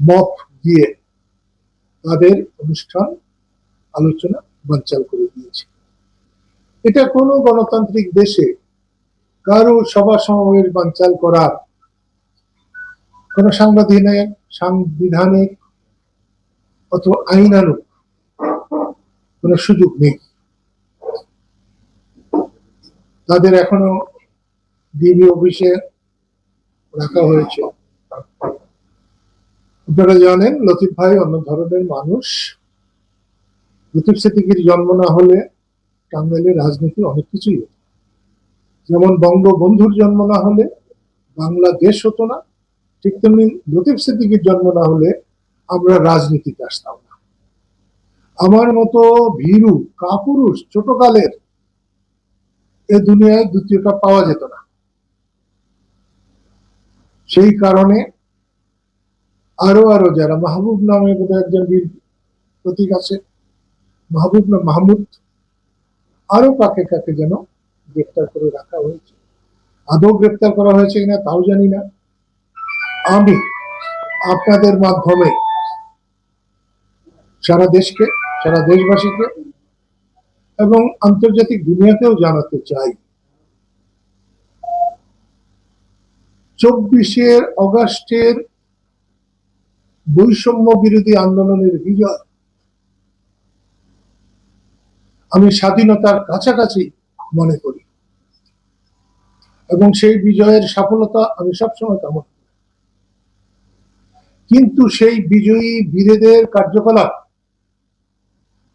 Mop দিয়ে তাদের অনুষ্ঠান, আলোচনা, বানচাল করে দিয়েছে। এটা কোনো গণতান্ত্রিক দেশে কারও সভা সমাবেশ বানচাল করার কোন সাংবিধানিক সাংবিধানিক অথবা আইনানুক কোন সুযোগ নেই। তাদের এখনও ডিবি অফিসে রাখা হয়েছে। আপনারা জানেন, লতিফ ভাই অন্য ধরনের মানুষ। লতিফ সিদ্দিকির জন্ম না হলে টাঙ্গাইলের রাজনীতি অনেক কিছুই হতো। যেমন বঙ্গবন্ধুর জন্ম না হলে বাংলাদেশ হতো না, ঠিক তেমনি লতিফ সিদ্দিকির জন্ম না হলে আমরা রাজনীতিতে আসতাম না। আমার মতো ভীরু, কাপুরুষ, ছোটকালের এ দুনিয়ায় দ্বিতীয়টা পাওয়া যেত না। সেই কারণে আরও আরও যারা মাহবুব নামে বোধহয় একজন বীর প্রতীক আছে, মাহবুব না, মাহমুদ, আরও কাকে কাকে যেন গ্রেপ্তার করে রাখা হয়েছে। আদৌ গ্রেপ্তার করা হয়েছে কিনা তাও জানি না। আমি আপনাদের মাধ্যমে সারা দেশকে, সারা দেশবাসীকে এবং আন্তর্জাতিক দুনিয়াকেও জানাতে চাই। চব্বিশের অগাস্টের বৈষম্য বিরোধী আন্দোলনের বিজয়। আমি স্বাধীনতার কাছাকাছি মনে করি। এবং সেই বিজয়ের সফলতা আমি সবসময় কামনা করি। কিন্তু সেই বিজয়ী বীরেদের কার্যকলাপ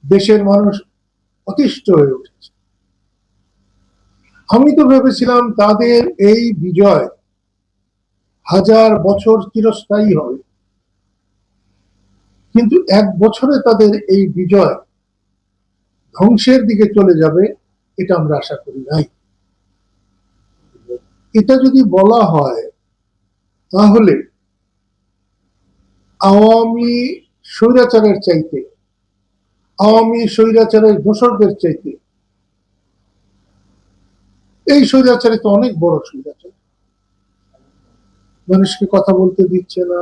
দেশের মানুষ অতিষ্ঠ হয়ে উঠেছে। আমি তো ভেবেছিলাম তাদের এই বিজয় হাজার বছর চিরস্থায়ী হবে। কিন্তু এক বছরে তাদের এই বিজয় ধ্বংসের দিকে চলে যাবে, এটা আমরা আশা করি নাই। এটা যদি বলা হয়, তাহলে আওয়ামী স্বৈরাচারের চাইতে, আওয়ামী স্বৈরাচারের দোসরদের চাইতে, এই স্বৈরাচারে তো অনেক বড় স্বৈরাচার। মানুষকে কথা বলতে দিচ্ছে না।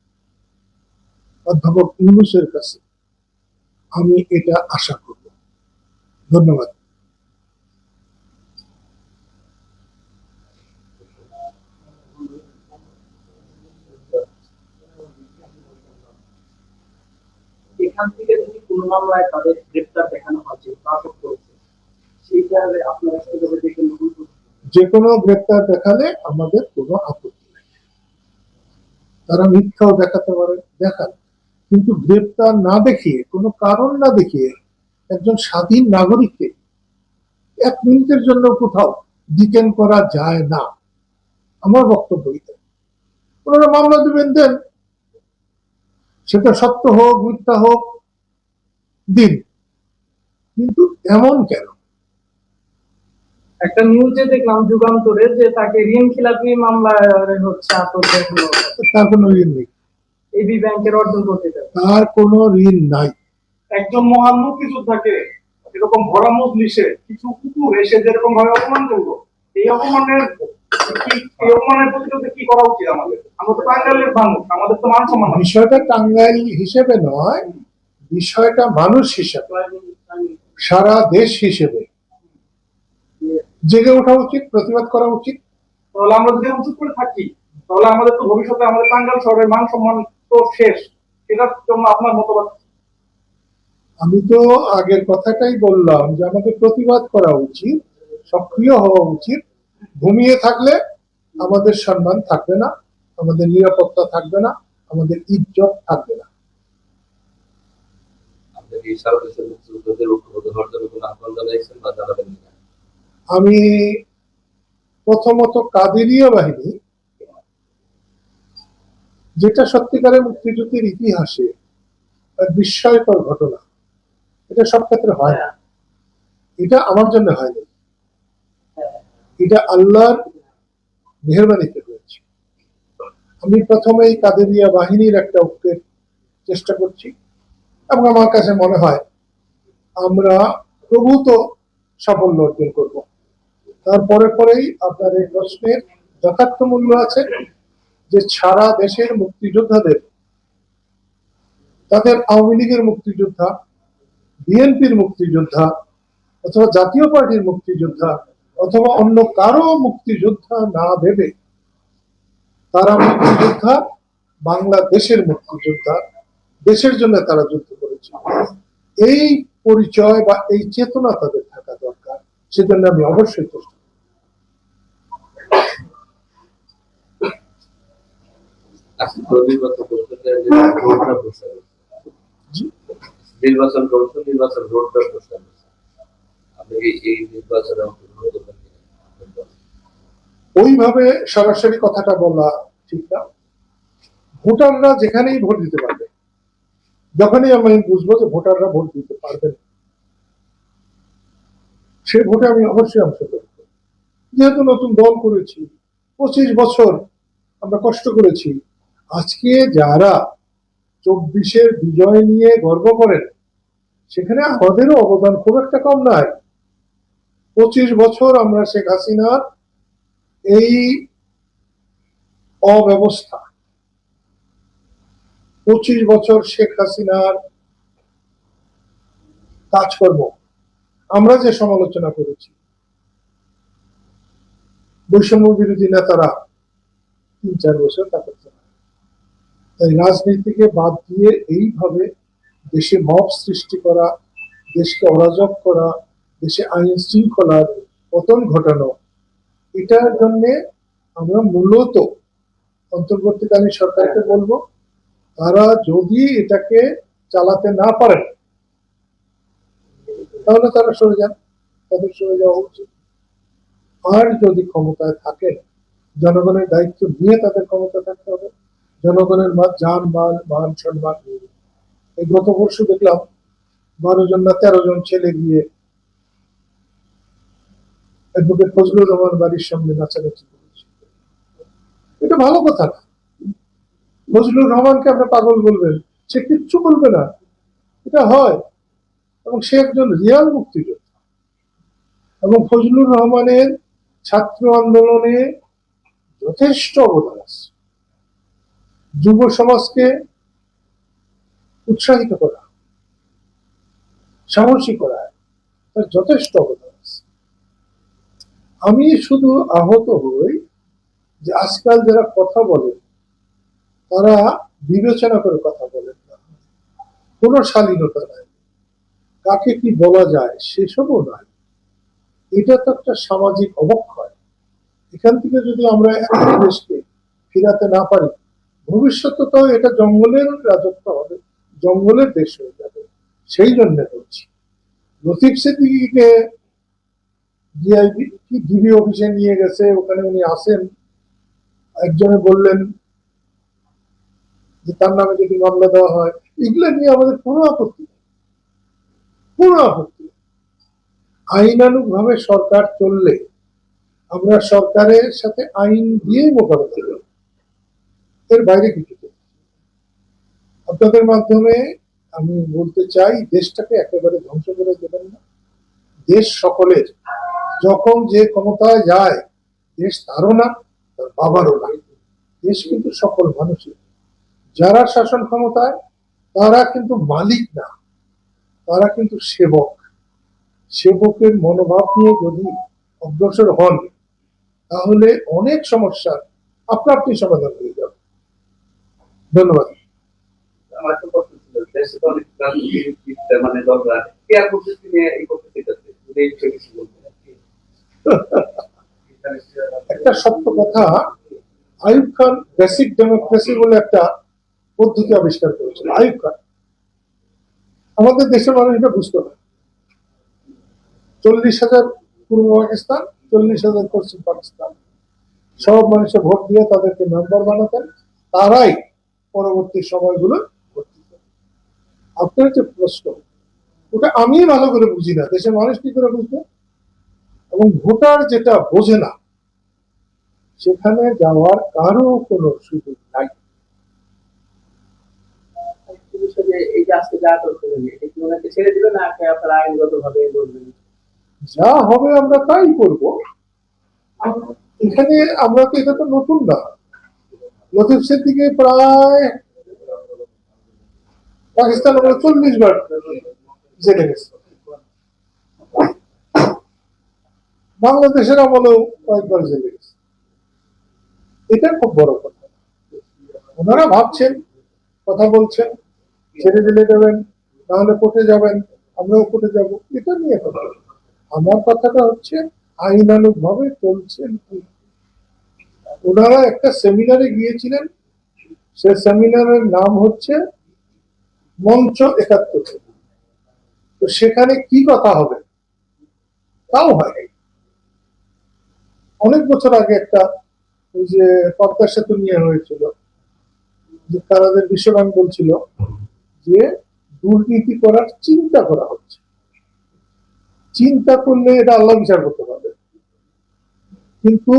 অধ্যাপক ইউনুসের কাছে। আমি এটা আশা করব। ধন্যবাদ। এখান থেকে যদি কোনো মামলায় তাদের গ্রেপ্তার দেখানো হয় যে আটক করেছে সেইটা আপনারা কীভাবে দেখে গ্রহণ যে কোনো গ্রেপ্তার দেখালে আমাদের কোনো আপত্তি নেই। তারা মিথ্যাও দেখাতে পারে দেখান কিন্তু গ্রেপ্তার না দেখিয়ে কোনো কারণ না দেখিয়ে একজন স্বাধীন নাগরিককে এক মিনিটের জন্য কোথাও ডিটেন করা যায় না। আমার বক্তব্য এটা ওনারা মামলা দিবেন দেন। সেটা সত্য হোক মিথ্যা হোক দিন। কিন্তু এমন কেন? একটা নিউজে দেখলাম যুগান্তরে যে তাকে ঋণ খেলাপি মামলায় হচ্ছে আটক তার কোনো ঋণ নেই। এবি ব্যাংকের অর্জন করতে চায়। তার কোনো ঋণ নাই। একজন মহান মুক্তিযোদ্ধাকে এরকম ভরা মজলিসে কিছু কুকুর এসে যেরকম ভাবে অপমান করব এই অপমানের কি এই অপমানের প্রতিরোধে কি করা উচিত আমাদের? আমরা তো টাঙ্গাইলের মানুষ আমাদের তো মান সম্মান বিষয়টা টাঙ্গাইল হিসেবে নয় বিষয়টা মানুষ হিসেবে সারা দেশ হিসেবে। জেগে ওঠা উচিত প্রতিবাদ করা উচিত। তাহলে আমরা যদি চুপ করে থাকি তাহলে আমাদের তো ভবিষ্যতে আমাদের টাঙ্গাইল শহরের মান সম্মান তো শেষ। সেটার জন্য আপনার মতবাদ আমি তো আগের কথাটাই বললাম যে আমাদের প্রতিবাদ করা উচিত সক্রিয় হওয়া উচিত। ঘুমিয়ে থাকলে আমাদের সম্মান থাকবে না আমাদের নিরাপত্তা থাকবে না আমাদের ইজ্জত থাকবে না। আমি প্রথমত কাদেরিয়া বাহিনী যেটা সত্যিকারের মুক্তিযুদ্ধের ইতিহাসে বিস্ময়কর ঘটনা, এটা সব ক্ষেত্রে হয় না। এটা আমার জন্য হয়নি। এটা আল্লাহর মেহরবানিতে হয়েছে। আমি প্রথমে এই কাদেরিয়া বাহিনীর একটা ঐক্যের চেষ্টা করছি এবং আমার কাছে মনে হয় আমরা প্রভূত সাফল্য অর্জন করব। তারপরে পরেই আপনার এই প্রশ্নের যথার্থ মূল্য আছে। যে সারা দেশের মুক্তিযোদ্ধাদের, তাদের আওয়ামী লীগের মুক্তিযোদ্ধা, বিএনপির মুক্তিযোদ্ধা, অথবা জাতীয় পার্টির মুক্তিযোদ্ধা, অথবা অন্য কারও মুক্তিযোদ্ধা না ভেবে তারা মুক্তিযোদ্ধা, বাংলাদেশের মুক্তিযোদ্ধা, দেশের জন্য তারা যুদ্ধ করেছে। এই পরিচয় বা এই চেতনা তাদের থাকা দরকার। সেজন্য আমি অবশ্যই চেষ্টা করব। আজকে তো নির্বাচন। নির্বাচন কমিশন রোডটা বসে আপনি এই নির্বাচনে অংশগ্রহণ করবেন ওইভাবে সরাসরি কথাটা বলা ঠিক না। ভোটাররা যেখানেই ভোট দিতে পারবে যখনই আমি বুঝব যে ভোটাররা ভোট দিতে পারবেন সে ভোটে আমি অবশ্যই অংশগ্রহণ করব। যেহেতু নতুন দল করেছি পঁচিশ বছর আমরা কষ্ট করেছি আজকে যারা চব্বিশের বিজয় নিয়ে গর্ব করেন, সেখানে আমাদেরও অবদান খুব একটা কম নয় পঁচিশ বছর আমরা শেখ হাসিনার এই অব্যবস্থা। পঁচিশ বছর শেখ হাসিনার কাজকর্ম। আমরা যে সমালোচনা করেছি বৈষম্য বিরোধী নেতারা তিন চার বছর তা করতে পারে তাই রাজনীতিকে বাদ দিয়ে এইভাবে দেশে মব সৃষ্টি করা, দেশকে অরাজক করা, দেশে আইন শৃঙ্খলার পতন ঘটানো, এটার জন্য আমরা মূলত অন্তর্বর্তীকালীন সরকারকে বলব, তারা যদি এটাকে চালাতে না পারেন তাহলে তারা সরে যান, তাদের সরে যাওয়া উচিত। আর যদি ক্ষমতায় থাকেন, জনগণের দায়িত্ব নিয়ে তাদের ক্ষমতা থাকতে হবে। জনগণের যান মাল, মান, সম্মান। এই গত পরশু দেখলাম বারো জন না তেরো জন ছেলে গিয়ে অ্যাডভোকেট ফজলুর রহমান বাড়ির সামনে নাচানাচি করেছে। এটা ভালো কথা না। ফজলুর রহমানকে আপনি পাগল বলবেন, সে কিচ্ছু বলবে না। এটা হয়। এবং সে একজন রিয়াল মুক্তিযোদ্ধা। এবং ফজলুর রহমানের ছাত্র আন্দোলনে যথেষ্ট অবদান আছে। যুব সমাজকে উৎসাহিত করা, সাহসী করা, তার যথেষ্ট অবদান আছে। আমি শুধু আহত হই যে আজকাল যারা কথা বলেন, তারা বিবেচনা করে কথা বলেন না। কোনো শালীনতা নাই। কাকে কি বলা যায় সেসবও নয় এটা তো একটা সামাজিক অবক্ষয়। এখান থেকে যদি আমরা দেশকে ফিরাতে না পারি ভবিষ্যতে তো এটা জঙ্গলের রাজত্ব হবে, জঙ্গলের দেশ হয়ে যাবে। সেই জন্য বলছি। লতিফ সিদ্দিকিকে ডিবি অফিসে নিয়ে গেছে, ওখানে উনি আসেন। একজনে বললেন যে তার নামে যদি মামলা দেওয়া হয়, এগুলো নিয়ে আমাদের কোনো আপত্তি নেই। কোনো আপত্তি নেই। আইনানুগ ভাবে সরকার চললে আমরা সরকারের সাথে আইন দিয়েই মোকাবেলা করব। এর বাইরে কিছু। আপনাদের মাধ্যমে আমি বলতে চাই, দেশটাকে একেবারে ধ্বংস করে দেবেন না। দেশ সকলের, যখন যে ক্ষমতায় যায়, দেশ তারও না, তার বাবারও না। দেশ কিন্তু সকল মানুষের। যারা শাসন ক্ষমতায়, তারা কিন্তু মালিক না। তারা কিন্তু সেবক। সেবকের মনোভাব নিয়ে যদি অগ্রসর হন, তাহলে অনেক সমস্যার আপনা আপনি সমাধান হয়ে যাবে? ধন্যবাদ। একটা দেশে অনেক মানে একটা সত্য কথা আইয়ুব খান বেসিক ডেমোক্রেসি বলে একটা পদ্ধতি আবিষ্কার করেছিল আইয়ুব খান। আমাদের দেশের মানুষ এটা বুঝতো না। চল্লিশ হাজার পূর্ব পাকিস্তান চল্লিশ হাজার পশ্চিম পাকিস্তান। সব মানুষের ভোট দিয়ে তাদেরকে মেম্বার বানাতেন। তারাই পরবর্তী সময়গুলো দিতেন আপনার যে প্রশ্ন, ওটা আমি ভালো করে বুঝি না, দেশের মানুষ কি করে বুঝবে? এবং ভোটার যেটা বোঝে না, সেখানে যাওয়ার কারও কোনো সুযোগ নাই। যা হবে আমরা তাই করব। এখানে আমরা তো এটা তো নতুন না। লতিফ সিদ্দিকে প্রায় পাকিস্তান আমরা চল্লিশ বার জেলে গেছে। বাংলাদেশের আমলেও কয়েকবার জেলে গেছে। এটা খুব বড় কথা। ওনারা ভাবছেন, কথা বলছেন, ছেড়ে দিলে দেবেন নাহলে কোর্টে যাবেন, আমরাও কোর্টে যাব। এটা নিয়ে কথা। আমার কথাটা হচ্ছে আইনানুগ ভাবে চলছেন কি? ওনারা একটা সেমিনারে গিয়েছিলেন। সে সেমিনারের নাম হচ্ছে মঞ্চ একাত্তর। তো সেখানে কি কথা হবে? তাও হয় অনেক বছর আগে একটা ওই যে পদ্মা সেতু নিয়ে হয়েছিল, যে কারাদের বিশ্বব্যাংক বলছিল যে দুর্নীতি করার চিন্তা করা হচ্ছে। চিন্তা করলে এটা আল্লাহ বিচার করতে পারবে। কিন্তু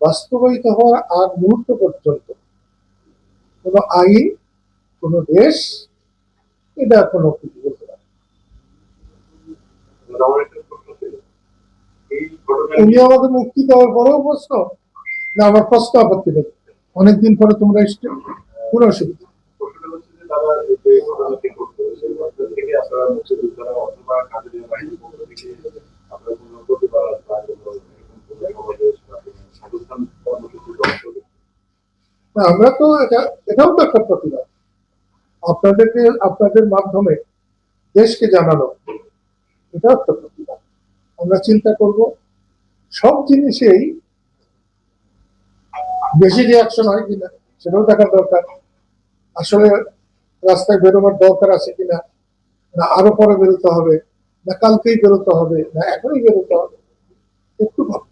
বাস্তবায়িত হওয়ার আগ মুহূর্ত পর্যন্ত কোনো আইন, কোনো দেশ এটা কোনো কিছু বলতে পারে উনি আমাকে মুক্তি দেওয়ার পরেও প্রশ্ন, না, আমার প্রশ্ন আপত্তি নেই। অনেকদিন পরে তোমরা এসছো, কোনো অসুবিধা তারা এই যে ঘটনাটি ঘটলো, সেই ঘটনা থেকে আপনারা মুক্তিযোদ্ধারা অথবা কাদের বাহিনীর পক্ষ থেকে আপনারা কোনো প্রতিবাদ বা কোনো এরকম কোনো সমাবেশ বা কোনো সচেতন কর্মসূচি গ্রহণ করবেন? না, আমরা তো এটা, এটাও তো একটা প্রতিবাদ। আপনাদেরকে আপনাদের মাধ্যমে দেশকে জানানো, এটাও একটা প্রতিবাদ। আমরা চিন্তা করব, সব জিনিসেই বেশি রিয়াকশন হয় কিনা, সেটাও দেখার দরকার। আসলে রাস্তায় বেরোবার দরকার আছে কিনা, না আরও পরে বেরোতে হবে, না কালকেই বেরোতে হবে, না এখনই বেরোতে হবে, একটু ভাবতে